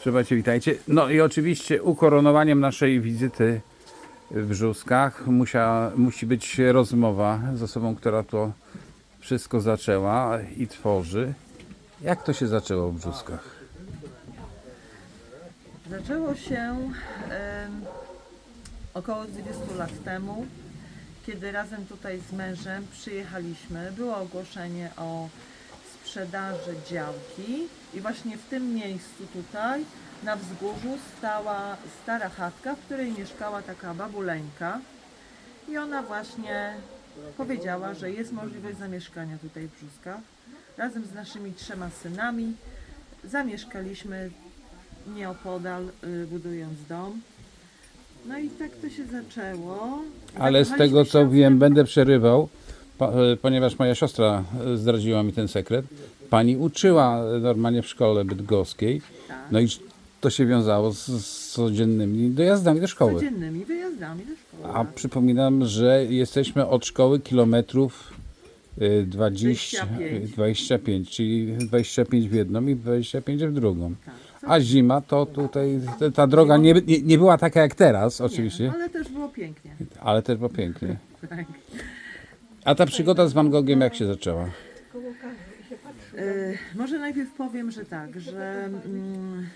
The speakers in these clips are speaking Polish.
Trzymajcie, witajcie. No i oczywiście ukoronowaniem naszej wizyty w Brzuskach musia, musi być rozmowa z osobą, która to wszystko zaczęła i tworzy. Jak to się zaczęło w Brzuskach? Zaczęło się em, około 20 lat temu, kiedy razem tutaj z mężem przyjechaliśmy. Było ogłoszenie o sprzedaży działki i właśnie w tym miejscu tutaj na wzgórzu stała stara chatka, w której mieszkała taka babuleńka i ona właśnie powiedziała, że jest możliwość zamieszkania tutaj w Brzuskach. Razem z naszymi trzema synami zamieszkaliśmy nieopodal, y, budując dom. No i tak to się zaczęło. Ale z tego co wiem, będę przerywał, po- e, ponieważ moja siostra e, zdradziła mi ten sekret. Pani uczyła normalnie w szkole bydgoskiej, Tak. no i to się wiązało z, z codziennymi dojazdami do szkoły. codziennymi wyjazdami do szkoły. A przypominam, że jesteśmy od szkoły kilometrów y, 20, 25. 25, czyli 25 w jedną i 25 w drugą. Tak. A zima to tutaj, ta- ta droga nie, nie, nie była taka jak teraz oczywiście, Nie, ale też było pięknie. ale też było pięknie. Tak. A ta przygoda z Van Gogiem jak się zaczęła? E, może najpierw powiem, że tak, że mm,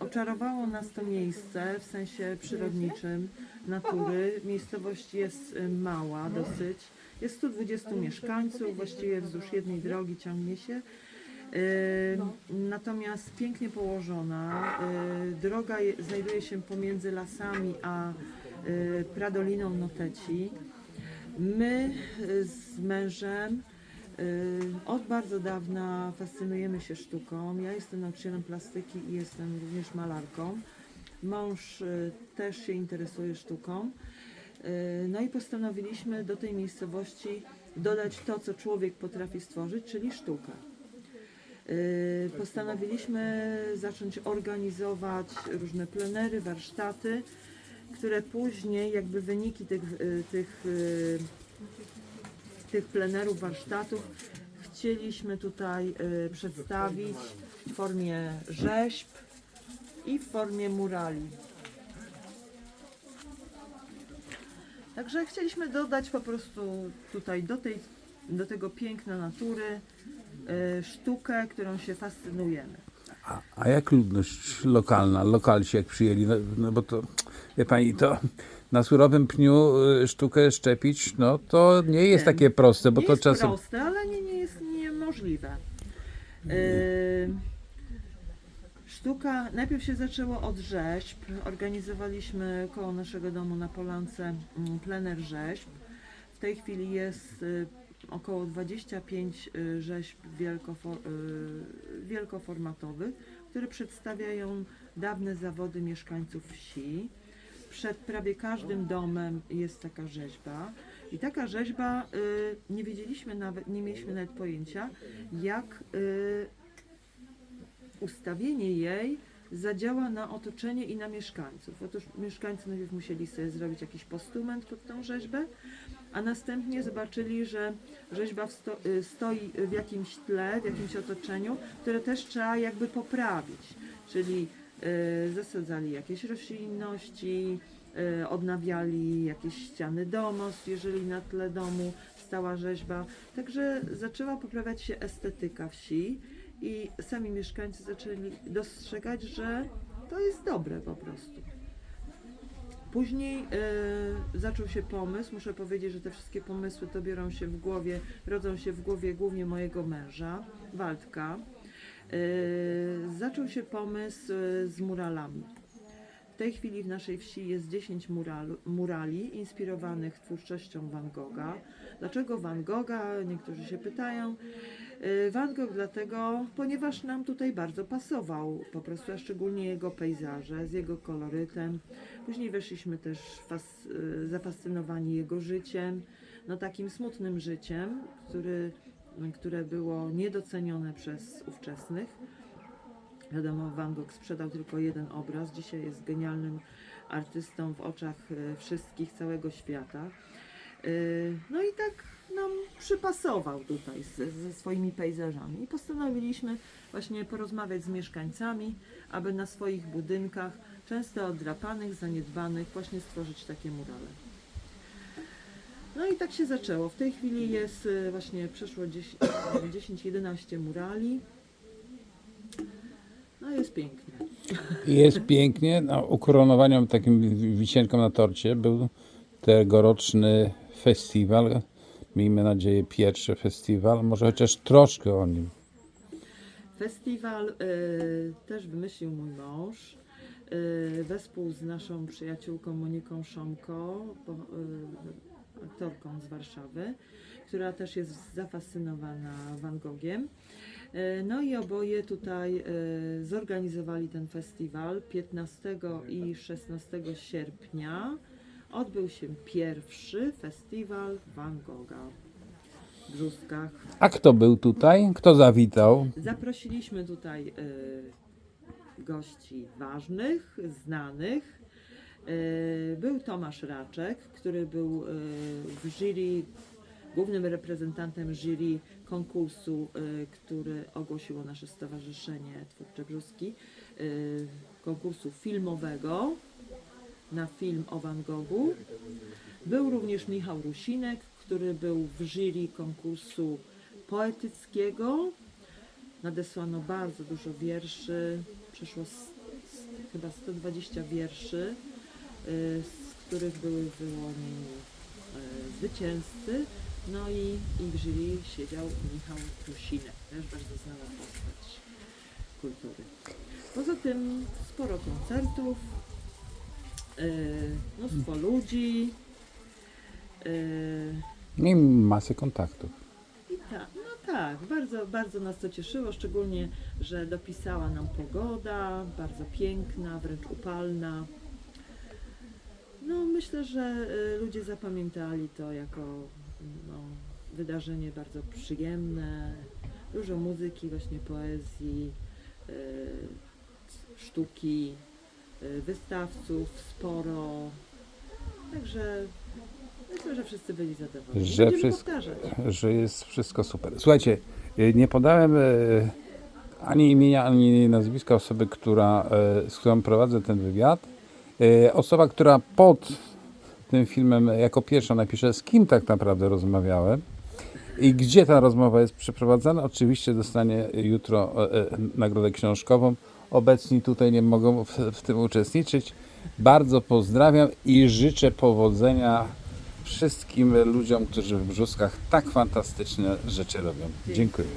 e, oczarowało nas to miejsce w sensie przyrodniczym natury. Miejscowość jest e, mała dosyć. Jest 120 mieszkańców, właściwie wzdłuż jednej drogi ciągnie się. Natomiast pięknie położona. Droga je, znajduje się pomiędzy lasami a Pradoliną Noteci. My e, z mężem y, od bardzo dawna fascynujemy się sztuką. Ja jestem nauczycielem plastyki i jestem również malarką. Mąż y, też się interesuje sztuką. Y, No i postanowiliśmy do tej miejscowości dodać to, co człowiek potrafi stworzyć, czyli sztukę. Y, Postanowiliśmy zacząć organizować różne plenery, warsztaty, które później jakby wyniki tych, y, tych, y, tych plenerów, warsztatów chcieliśmy tutaj y, przedstawić w formie rzeźb i w formie murali. Także chcieliśmy dodać po prostu tutaj do, tej, do tego piękna natury sztukę, którą się fascynujemy. A, a jak ludność lokalna, lokalsi jak przyjęli, no, no bo to, wie pani, to na surowym pniu y, sztukę szczepić, no to nie jest takie proste, bo nie to jest czasem... proste, ale nie, nie jest niemożliwe. Yy, sztuka, najpierw się zaczęło od rzeźb. Organizowaliśmy koło naszego domu na Polance mm, plener rzeźb. W tej chwili jest y, około 25 y, rzeźb wielkofor, y, wielkoformatowych, które przedstawiają dawne zawody mieszkańców wsi. Przed prawie każdym domem jest taka rzeźba. I taka rzeźba, y, nie wiedzieliśmy nawet, nie mieliśmy nawet pojęcia, jak y, ustawienie jej zadziała na otoczenie i na mieszkańców. Otóż mieszkańcy najpierw musieli sobie zrobić jakiś postument pod tą rzeźbę, a następnie zobaczyli, że rzeźba wsto, y, stoi w jakimś tle, w jakimś otoczeniu, które też trzeba jakby poprawić. Czyli zasadzali jakieś roślinności, y, odnawiali jakieś ściany domostw, jeżeli na tle domu stała rzeźba. Także zaczęła poprawiać się estetyka wsi i sami mieszkańcy zaczęli dostrzegać, że to jest dobre po prostu. Później y, zaczął się pomysł, muszę powiedzieć, że te wszystkie pomysły to biorą się w głowie, rodzą się w głowie głównie mojego męża, Waldka. Y, zaczął się pomysł y, z muralami. W tej chwili w naszej wsi jest 10 mural, murali inspirowanych twórczością Van Gogha. Dlaczego Van Gogha? Niektórzy się pytają. Y, Van Gogh dlatego, ponieważ nam tutaj bardzo pasował, po prostu, a szczególnie jego pejzaże, z jego kolorytem. Później weszliśmy też fas, y, zafascynowani jego życiem, no takim smutnym życiem, który, które było niedocenione przez ówczesnych. Wiadomo, Van Gogh sprzedał tylko jeden obraz, dzisiaj jest genialnym artystą w oczach y, wszystkich, całego świata. Y, No i tak nam przypasował tutaj ze, ze swoimi pejzażami. I postanowiliśmy właśnie porozmawiać z mieszkańcami, aby na swoich budynkach, często oddrapanych, zaniedbanych, właśnie stworzyć takie murale. No i tak się zaczęło. W tej chwili jest y, właśnie przeszło 10-11 murali. Jest pięknie. Jest pięknie. No, ukoronowaniem takim wisienką na torcie był tegoroczny festiwal. Miejmy nadzieję pierwszy festiwal, może chociaż troszkę o nim. Festiwal y, też wymyślił mój mąż. Y, wespół z naszą przyjaciółką Moniką Szomko, bo, y, aktorką z Warszawy, która też jest zafascynowana Van Gogiem. Y, No i oboje tutaj y, zorganizowali ten festiwal 15 i 16 sierpnia. Odbył się pierwszy festiwal Van Gogha w Brzuskach. A kto był tutaj? Kto zawitał? Zaprosiliśmy tutaj y, gości ważnych, znanych. Był Tomasz Raczek, który był w jury, głównym reprezentantem jury konkursu, y, który ogłosiło nasze Stowarzyszenie Twórcze Brzuski, y, konkursu filmowego na film o Van Goghu. Był również Michał Rusinek, który był w jury konkursu poetyckiego. Nadesłano bardzo dużo wierszy, przeszło chyba 120 wierszy, y, z których były wyłonieni zwycięzcy. No i, i w jury siedział Michał Rusinek, też bardzo znana postać kultury. Poza tym sporo koncertów, y, mnóstwo ludzi. y, I masę kontaktów. i tak, no tak, bardzo, bardzo nas to cieszyło, szczególnie, że dopisała nam pogoda, bardzo piękna, wręcz upalna. No myślę, że y, ludzie zapamiętali to jako no, wydarzenie bardzo przyjemne, dużo muzyki, właśnie poezji, y, sztuki, y, wystawców sporo. Także myślę, że wszyscy byli zadowoleni. Że Będziemy wszystko- powtarzać. że jest wszystko super. Słuchajcie, y, nie podałem ani imienia, ani nazwiska osoby, która, z którą prowadzę ten wywiad. Osoba, która pod tym filmem jako pierwsza napisze, z kim tak naprawdę rozmawiałem i gdzie ta rozmowa jest przeprowadzana. Oczywiście dostanie jutro e, e, nagrodę książkową. Obecni tutaj nie mogą w, w tym uczestniczyć. Bardzo pozdrawiam i życzę powodzenia wszystkim ludziom, którzy w brzuskach tak fantastyczne rzeczy robią. Dziękuję.